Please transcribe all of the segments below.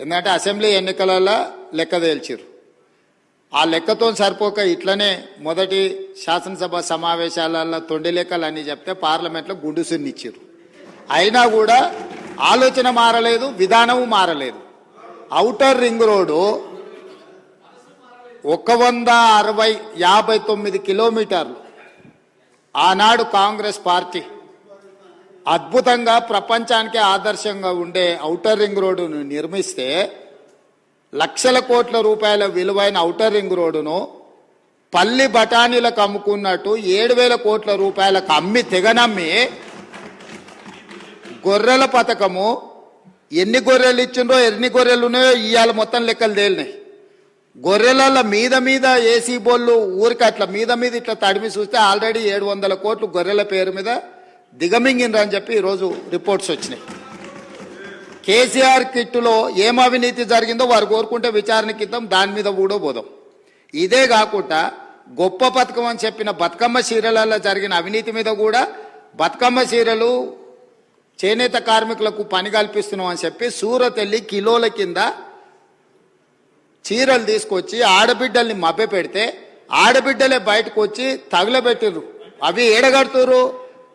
ఎందుకంటే అసెంబ్లీ ఎన్నికలలో లెక్క తేల్చిరు ఆ లెక్కతో సరిపోక ఇట్లనే మొదటి శాసనసభ సమావేశాలలో తొండి లెక్కలు అని చెప్తే పార్లమెంట్లో గుండు సున్నిచ్చారు అయినా కూడా ఆలోచన మారలేదు విధానము మారలేదు. ఔటర్ రింగ్ రోడ్డు ఒక వంద అరవై యాభై తొమ్మిది కిలోమీటర్లు. ఆనాడు కాంగ్రెస్ పార్టీ అద్భుతంగా ప్రపంచానికి ఆదర్శంగా ఉండే ఔటర్ రింగ్ రోడ్డును నిర్మిస్తే లక్షల కోట్ల రూపాయల విలువైన ఔటర్ రింగ్ రోడ్డును పల్లి బఠానీలకు అమ్ముకున్నట్టు ఏడు వేల కోట్ల రూపాయలకు అమ్మి తెగనమ్మి గొర్రెల పథకము ఎన్ని గొర్రెలు ఇచ్చిండ్రో ఎన్ని గొర్రెలు ఉన్నాయో ఇవాళ మొత్తం లెక్కలు తేలినాయి. గొర్రెల మీద మీద ఏసీ బోళ్ళు ఊరికి అట్లా మీద మీద ఇట్లా తడిమి చూస్తే ఆల్రెడీ ఏడు వందల కోట్లు గొర్రెల పేరు మీద దిగమింగిండ్రు అని చెప్పి ఈరోజు రిపోర్ట్స్ వచ్చినాయి. కేసీఆర్ కిట్టులో ఏం అవినీతి జరిగిందో వారు కోరుకుంటే విచారణకి ఇద్దాం దాని మీద కూడా పోదాం ఇదే కాకుండా గొప్ప పథకం అని చెప్పిన బతుకమ్మ చీరలలో జరిగిన అవినీతి మీద కూడా బతుకమ్మ చీరలు చేనేత కార్మికులకు పని కల్పిస్తున్నాం అని చెప్పి సూరతెల్లి కిలోల కింద చీరలు తీసుకొచ్చి ఆడబిడ్డల్ని మభ్య పెడితే ఆడబిడ్డలే బయటకు వచ్చి తగులబెట్టిర్రు. అవి ఏడగడుతురు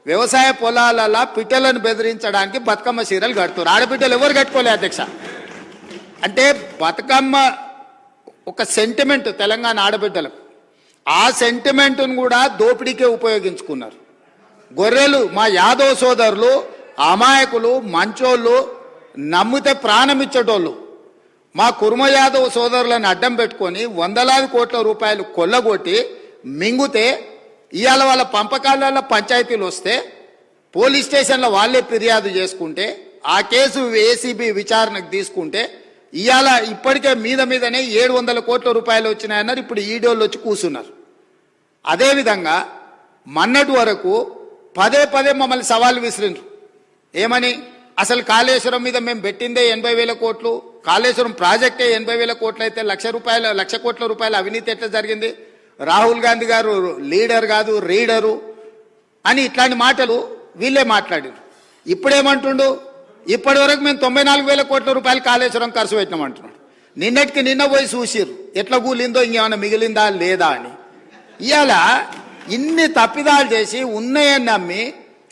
వ్యవసాయ పొలాలలో పిట్టలను బెదిరించడానికి బతుకమ్మ చీరలు కడుతున్నారు. ఆడబిడ్డలు ఎవరు కట్టుకోలే అధ్యక్ష? అంటే బతుకమ్మ ఒక సెంటిమెంట్ తెలంగాణ ఆడబిడ్డలకు. ఆ సెంటిమెంట్ను కూడా దోపిడీకే ఉపయోగించుకున్నారు. గొర్రెలు మా యాదవ సోదరులు అమాయకులు మంచోళ్ళు నమ్మితే ప్రాణం ఇచ్చేటోళ్ళు. మా కుర్మ యాదవ్ సోదరులను అడ్డం పెట్టుకొని వందలాది కోట్ల రూపాయలు కొల్లగొట్టి మింగుతే ఇవాళ వాళ్ళ పంపకాలలో పంచాయతీలు వస్తే పోలీస్ స్టేషన్లో వాళ్ళే ఫిర్యాదు చేసుకుంటే ఆ కేసు ఏసీబీ విచారణకు తీసుకుంటే ఇవాళ ఇప్పటికే మీద మీదనే ఏడు వందల కోట్ల రూపాయలు వచ్చినాయన్నారు ఇప్పుడు ఈడోళ్ళు వచ్చి కూర్చున్నారు. అదేవిధంగా మన్నటి వరకు పదే పదే మమ్మల్ని సవాల్ విసిరిండ్రు ఏమని? అసలు కాళేశ్వరం మీద మేము పెట్టిందే ఎనభై వేల కోట్లు కాళేశ్వరం ప్రాజెక్టే ఎనభై వేల కోట్లు అయితే లక్ష రూపాయల లక్ష కోట్ల రూపాయల అవినీతి ఎట్లా జరిగింది? రాహుల్ గాంధీ గారు లీడర్ కాదు రీడరు అని ఇట్లాంటి మాటలు వీళ్ళే మాట్లాడారు. ఇప్పుడేమంటుండు? ఇప్పటి వరకు మేము తొంభై నాలుగు వేల కోట్ల రూపాయలు కాళేశ్వరం ఖర్చు పెట్టినామంటున్నాడు. నిన్నటికి నిన్న పోయి చూసిర్రు ఎట్లా కూలిందో ఇంకేమైనా మిగిలిందా లేదా అని. ఇవాళ ఇన్ని తప్పిదాలు చేసి ఉన్నాయని నమ్మి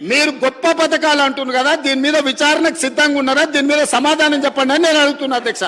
మీరు గొప్ప పథకాలు అంటున్నారు కదా దీని మీద విచారణకు సిద్ధంగా ఉన్నారా దీని మీద సమాధానం చెప్పండి అని నేను అడుగుతున్నా అధ్యక్ష.